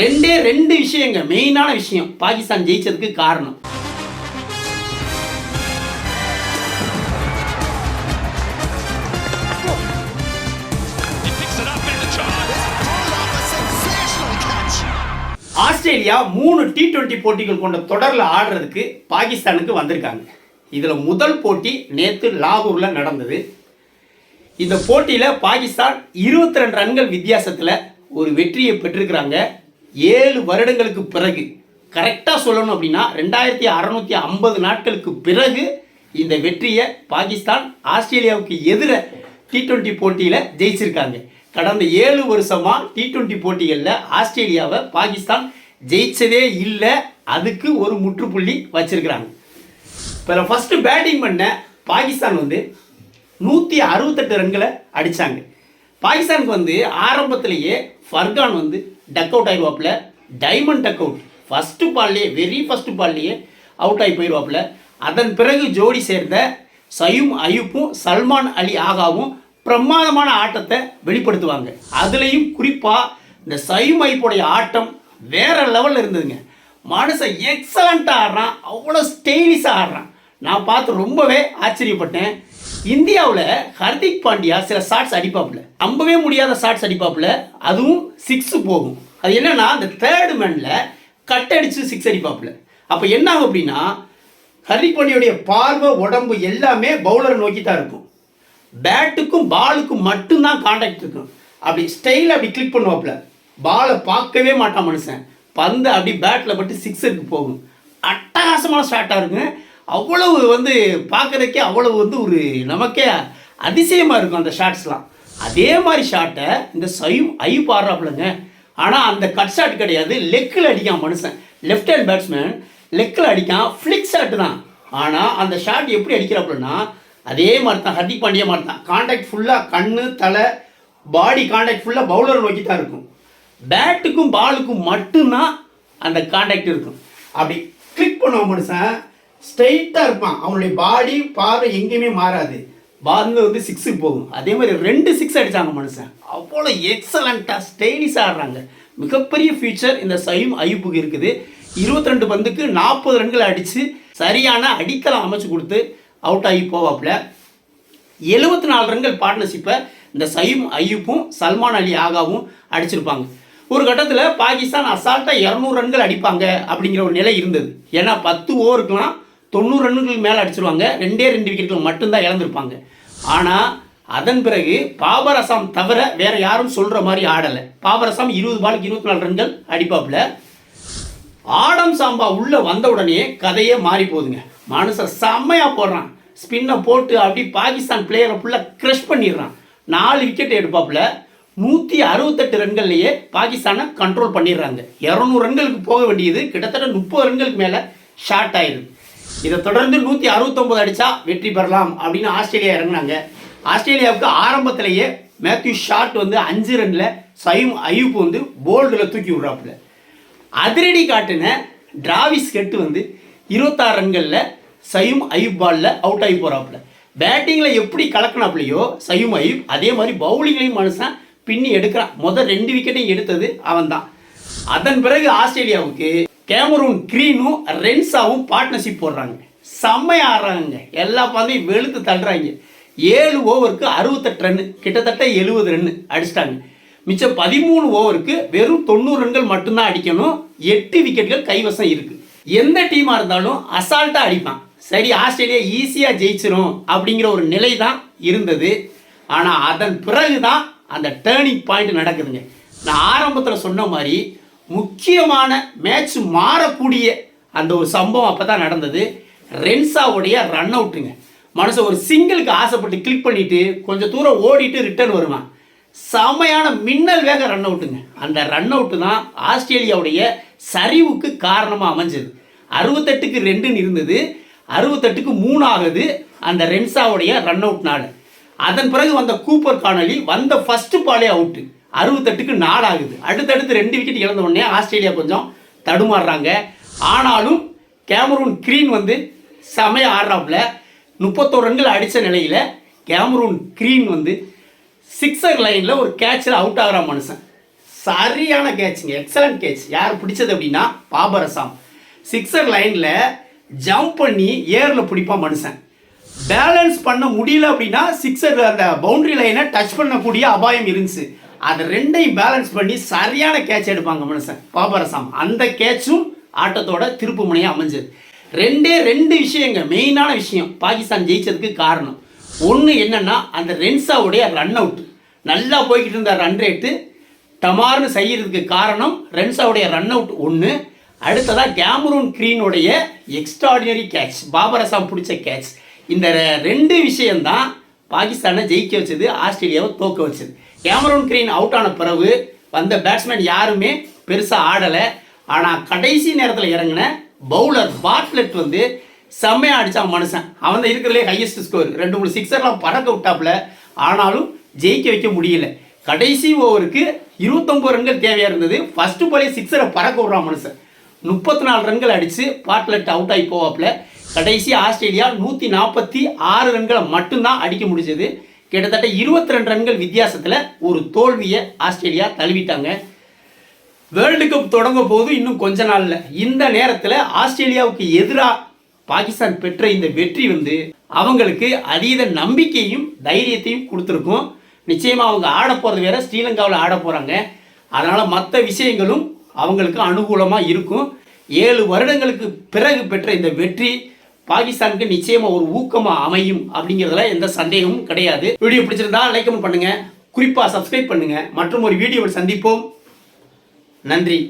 ரெண்டே ரெண்டு விஷயங்க மெயினான விஷயம். பாகிஸ்தான் ஜெயிச்சதுக்கு காரணம். ஆஸ்திரேலியா மூணு டி டுவெண்ட்டி போட்டிகள் கொண்ட தொடரில் ஆடுறதுக்கு பாகிஸ்தானுக்கு வந்திருக்காங்க. இதில் முதல் போட்டி நேற்று லாகூரில் நடந்தது. இந்த போட்டியில் பாகிஸ்தான் இருபத்தி ரெண்டு ரன்கள் வித்தியாசத்தில் ஒரு வெற்றியை பெற்றிருக்கிறாங்க. ஏழு வருடங்களுக்கு பிறகு. கரெக்டாக சொல்லணும் அப்படின்னா ரெண்டாயிரத்தி அறநூற்றி ஐம்பது நாட்களுக்கு பிறகு இந்த வெற்றியை பாகிஸ்தான் ஆஸ்திரேலியாவுக்கு எதிர டி ட்வெண்ட்டி போட்டியில் ஜெயிச்சிருக்காங்க. கடந்த ஏழு வருஷமாக டி ட்வெண்ட்டி போட்டிகளில் ஆஸ்திரேலியாவை பாகிஸ்தான் ஜெயிச்சதே இல்லை அதுக்கு ஒரு முற்றுப்புள்ளி வச்சிருக்கிறாங்க. இப்போ ஃபஸ்ட்டு பேட்டிங் பண்ண பாகிஸ்தான் வந்து நூற்றி அறுபத்தெட்டு ரன்களை அடித்தாங்க பாகிஸ்தானுக்கு வந்து ஆரம்பத்திலேயே ஃபர்கான் வந்து டக் அவுட் ஆயிடுவாப்புல டைமண்ட் டக் அவுட் ஃபஸ்ட்டு பால்லையே வெரி ஃபஸ்ட்டு பால்லையே அவுட் ஆகி போயிடுவாப்புல அதன் பிறகு ஜோடி சேர்ந்த சயும் அயூப்பும் சல்மான் அலி ஆகாவும் பிரமாதமான ஆட்டத்தை வெளிப்படுத்துவாங்க. அதுலேயும் குறிப்பாக இந்த சயும் ஐப்புடைய ஆட்டம் வேற லெவலில் இருந்ததுங்க. மனுஷன் எக்ஸலண்ட்டாக ஆடுறான். அவ்வளோ ஸ்டைலிஷாக ஆடுறான். நான் பார்த்து ரொம்பவே ஆச்சரியப்பட்டேன். இந்தியாவில் ஹர்திக் பாண்டியா சில ஷாட்ஸ் அடிப்பாப்புல. நம்பவே முடியாத ஷாட்ஸ் அடிப்பாப்புல. அதுவும் சிக்ஸ் போகும். அது என்னன்னா அந்த தேர்டு மேனில் கட் அடித்து சிக்ஸ் அடிப்பாப்புல. அப்போ என்ன ஆகும் அப்படின்னா ஹர்திக் பாண்டியோடைய பார்வை உடம்பு எல்லாமே பவுலரை நோக்கி தான் இருக்கும். பேட்டுக்கும் பாலுக்கும் மட்டும்தான் காண்டாக்ட் இருக்கும். அப்படி ஸ்டைல் அப்படி கிளிக் பண்ணுவாப்புல. பாலை பார்க்கவே மாட்டான் மனுஷன். பந்து அப்படி பேட்டில் பட்டு சிக்ஸருக்கு போகும். அட்டகாசமான ஷாட்டாக இருக்குங்க அவ்வளவு வந்து பார்க்குறதுக்கே அவ்வளவு வந்து ஒரு நமக்கே அதிசயமாக இருக்கும் அந்த ஷார்ட்ஸ்லாம் அதே மாதிரி ஷாட்டை இந்த சைவ் ஐ பாடுறாப்புலங்க. ஆனால் அந்த கட் ஷாட் கிடையாது. லெக்கில் அடிக்கான் மனுஷன். லெஃப்ட் ஹேண்ட் பேட்ஸ்மேன் லெக்கில் அடிக்கான். ஃப்ளிக் ஷாட் தான். ஆனால் அந்த ஷாட் எப்படி அடிக்கிறாப்புலன்னா அதே மாதிரி தான் ஹர்திக் பாண்டியா மாதிரி தான் காண்டாக்ட் ஃபுல்லாக கண்ணு தலை பாடி காண்டாக்ட் ஃபுல்லாக பவுலர் நோக்கி தான் இருக்கும். பேட்டுக்கும் பாலுக்கும் மட்டும்தான் அந்த காண்டாக்ட் இருக்கும். அப்படி கிளிக் பண்ணுவான் மனுஷன். ஸ்ட்ரெயிட்டாக இருப்பான். அவனுடைய பாடி பார்வை எங்கேயுமே மாறாது. பாந்து வந்து சிக்ஸுக்கு போகும். அதே மாதிரி ரெண்டு சிக்ஸ் அடித்தாங்க மனுஷன். அவ்வளோ எக்ஸலண்ட்டாக ஸ்டைலிஷாக ஆடுறாங்க. மிகப்பெரிய ஃபியூச்சர் இந்த சைம் அயூப்புக்கு இருக்குது. இருபத்தி ரெண்டு பந்துக்கு நாற்பது ரன்கள் அடித்து சரியான அடித்தளம் அமைச்சு கொடுத்து அவுட் ஆகி போவாப்புல. எழுபத்தி நாலு ரன்கள் பார்ட்னர்ஷிப்பை இந்த சயும் ஐயூப்பும் சல்மான் அலி ஆகாவும் அடிச்சிருப்பாங்க. ஒரு கட்டத்தில் பாகிஸ்தான் அசால்ட்டாக இரநூறு ரன்கள் அடிப்பாங்க அப்படிங்கிற ஒரு நிலை இருந்தது. ஏன்னா பத்து ஓவருக்குலாம் தொண்ணூறு ரன்னுக்கு மேலே அடிச்சிருவாங்க. ரெண்டே ரெண்டு விக்கெட்டுகள் மட்டும்தான் இழந்திருப்பாங்க. ஆனால் அதன் பிறகு பாபர் அசாம் தவிர வேற யாரும் சொல்கிற மாதிரி ஆடலை. பாபர் அசாம் இருபது பாலுக்கு இருபத்தி நாலு ரன்கள் அடிப்பாப்புல. ஆடம் சாம்பா உள்ளே வந்த உடனே கதையே மாறி போகுதுங்க. மனுஷன் செம்மையாக போடுறான். ஸ்பின்னை போட்டு அப்படி பாகிஸ்தான் பிளேயரை ஃபுல்லாக க்ரஷ் பண்ணிடுறான். நாலு விக்கெட் எடுப்பாப்புல. நூற்றி அறுபத்தெட்டு ரன்கள்லையே பாகிஸ்தானை கண்ட்ரோல் பண்ணிடுறாங்க. இரநூறு ரன்களுக்கு போக வேண்டியது கிட்டத்தட்ட முப்பது ரன்களுக்கு மேலே ஷார்ட் ஆயிடுது. இதை தொடர்ந்து நூற்றி அறுபத்தொம்பது அடித்தா வெற்றி பெறலாம் அப்படின்னு ஆஸ்திரேலியா இறங்குனாங்க. ஆஸ்திரேலியாவுக்கு ஆரம்பத்திலேயே மேத்யூ ஷாட் வந்து அஞ்சு ரனில் சயும் அயூப் வந்து போல்டில் தூக்கி விடுறாப்புல. அதிரடி காட்டின டிராவிஸ் கெட்டு வந்து இருபத்தாறு ரன்களில் சயும் அயூப் பாலில் அவுட் ஆகி போகிறாப்புல பேட்டிங்கில் எப்படி கலக்கினாப்புலையோ சயும் அயூப் அதே மாதிரி பவுலிங்லையும் மனுஷன் பின்னி எடுக்கிறான். முதல் ரெண்டு விக்கெட்டையும் எடுத்தது அவன் தான் அதன் பிறகு ஆஸ்திரேலியாவுக்கு கேமரூன் கிரீனும் ரென்ஸாவும் பார்ட்னர்ஷிப் போடுறாங்க. செம்மையாக ஆடுறாங்க எல்லா பந்தையும் வெளுத்து தள்ளுறாங்க. ஏழு ஓவருக்கு அறுபத்தெட்டு ரன்னு கிட்டத்தட்ட எழுபது ரன்னு அடிச்சிட்டாங்க. மிச்சம் பதிமூணு ஓவருக்கு வெறும் தொண்ணூறு ரன்கள் மட்டும்தான் அடிக்கணும். எட்டு விக்கெட்டுகள் கைவசம் இருக்குது எந்த டீமாக இருந்தாலும் அசால்ட்டாக அடிப்பான். சரி ஆஸ்திரேலியா ஈஸியாக ஜெயிச்சிரும் அப்படிங்கிற ஒரு நிலை தான் இருந்தது. ஆனால் அதன் பிறகு தான் அந்த டேர்னிங் பாயிண்ட் நடக்குதுங்க. நான் ஆரம்பத்தில் சொன்ன மாதிரி முக்கியமான மேட்ச் மாறக்கூடிய அந்த ஒரு சம்பவம் அப்போ தான் நடந்தது ரென்ஸாவுடைய ரன் அவுட்டுங்க மனுஷன் ஒரு சிங்கிளுக்கு ஆசைப்பட்டு கிளிக் பண்ணிட்டு கொஞ்சம் தூரம் ஓடிட்டு ரிட்டர்ன் வருவான் செமையான மின்னல் வேக ரன் அவுட்டுங்க அந்த ரன் அவுட்டு தான் ஆஸ்திரேலியாவுடைய சரிவுக்கு காரணமாக அமைஞ்சது. அறுபத்தெட்டுக்கு ரெண்டுன்னு இருந்தது. அறுபத்தெட்டுக்கு மூணு ஆகுது. அந்த ரென்ஸாவுடைய ரன் அவுட் நாடு. அதன் பிறகு வந்த கூப்பர் காணொலி வந்த ஃபஸ்ட்டு பாலே அவுட்டு அறுபத்தெட்டுக்கு நாலு ஆகுது அடுத்தடுத்து ரெண்டு விக்கெட் இழந்த உடனே ஆஸ்திரேலியா கொஞ்சம் தடுமாறுறாங்க. ஆனாலும் கேமரூன் கிரீன் வந்து செமைய ஆடுறாப்புல. முப்பத்தோரு ரன்கள் அடித்த நிலையில் கேமரூன் கிரீன் வந்து சிக்ஸர் லைனில் ஒரு கேட்சில் அவுட் ஆகிற மனுஷன். சரியான கேட்சுங்க எக்ஸலண்ட் கேட்ச் யார் பிடிச்சது அப்படின்னா பாபர் அசாம் சிக்ஸர் லைனில் ஜம்ப் பண்ணி ஏரில் பிடிப்பான் மனுஷன். பேலன்ஸ் பண்ண முடியல அப்படின்னா சிக்ஸர் அந்த பவுண்ட்ரி லைனை டச் பண்ணக்கூடிய அபாயம் இருந்துச்சு. அதை ரெண்டையும் பேலன்ஸ் பண்ணி சரியான கேட்ச் எடுப்பாங்க மனுஷன். பாபரசாம் அந்த கேட்சும் ஆட்டத்தோட திருப்பு முனையாக அமைஞ்சது. ரெண்டே ரெண்டு விஷயங்க மெயினான விஷயம் பாகிஸ்தான் ஜெயிச்சதுக்கு காரணம். ஒன்று என்னென்னா அந்த ரென்ஸாவுடைய ரன் அவுட் நல்லா போய்கிட்டு இருந்த ரன் ரேட்டு டமார்னு செய்கிறதுக்கு காரணம் ரென்ஸாவுடைய ரன் அவுட் ஒன்று அடுத்ததாக கேமரூன் கிரீனுடைய எக்ஸ்ட்ராடினரி கேட்ச் பாபர் அசாம் பிடிச்ச கேட்ச் இந்த ரெண்டு விஷயம்தான் பாகிஸ்தானை ஜெயிக்க வச்சது ஆஸ்திரேலியாவை தோக்க வச்சது. கேமரூன் கிரீன் அவுட் ஆன பிறகு வந்த பேட்ஸ்மேன் யாருமே பெருசாக ஆடலை. ஆனால் கடைசி நேரத்தில் இறங்கின பவுலர் பாட்லெட் வந்து செம்மையாக அடித்தா மனுஷன். அவன் தான் இருக்கிறதுலே ஹையஸ்ட் ஸ்கோர் ரெண்டு மூணு சிக்ஸர்லாம் பறக்க விட்டாப்புல. ஆனாலும் ஜெயிக்க வைக்க முடியல. கடைசி ஓவருக்கு இருபத்தொம்பது ரன்கள் தேவையாக இருந்தது. ஃபஸ்ட்டு போலே சிக்ஸரை பறக்க விட்றான் மனுஷன். முப்பத்தி நாலு ரன்கள் அடித்து பாட்லெட் அவுட் ஆகி போவாப்புல. கடைசி ஆஸ்திரேலியா நூற்றி நாற்பத்தி ஆறு ரன்களை மட்டும்தான் அடிக்க முடிஞ்சது. கிட்டத்தட்ட இருபத்தி ரெண்டு ரன்கள் வித்தியாசத்தில் ஒரு தோல்வியை ஆஸ்திரேலியா தழுவிட்டாங்க. வேர்ல்டு கப் தொடங்க போது இன்னும் கொஞ்ச நாளில். இந்த நேரத்தில் ஆஸ்திரேலியாவுக்கு எதிராக பாகிஸ்தான் பெற்ற இந்த வெற்றி வந்து அவங்களுக்கு அதீத நம்பிக்கையும் தைரியத்தையும் கொடுத்துருக்கும். நிச்சயமாக அவங்க ஆட போகிறது வேற ஸ்ரீலங்காவில் ஆட போகிறாங்க அதனால் மற்ற விஷயங்களும் அவங்களுக்கு அனுகூலமாக இருக்கும். ஏழு வருடங்களுக்கு பிறகு பெற்ற இந்த வெற்றி பாகிஸ்தானுக்கு நிச்சயமாக ஒரு ஊக்கமாக அமையும் அப்படிங்கிறதுல எந்த சந்தேகமும் கிடையாது. வீடியோ பிடிச்சிருந்தா லைக் கமெண்ட் பண்ணுங்க. குறிப்பாக சப்ஸ்கிரைப் பண்ணுங்க. மற்றும் ஒரு வீடியோவில் சந்திப்போம். நன்றி.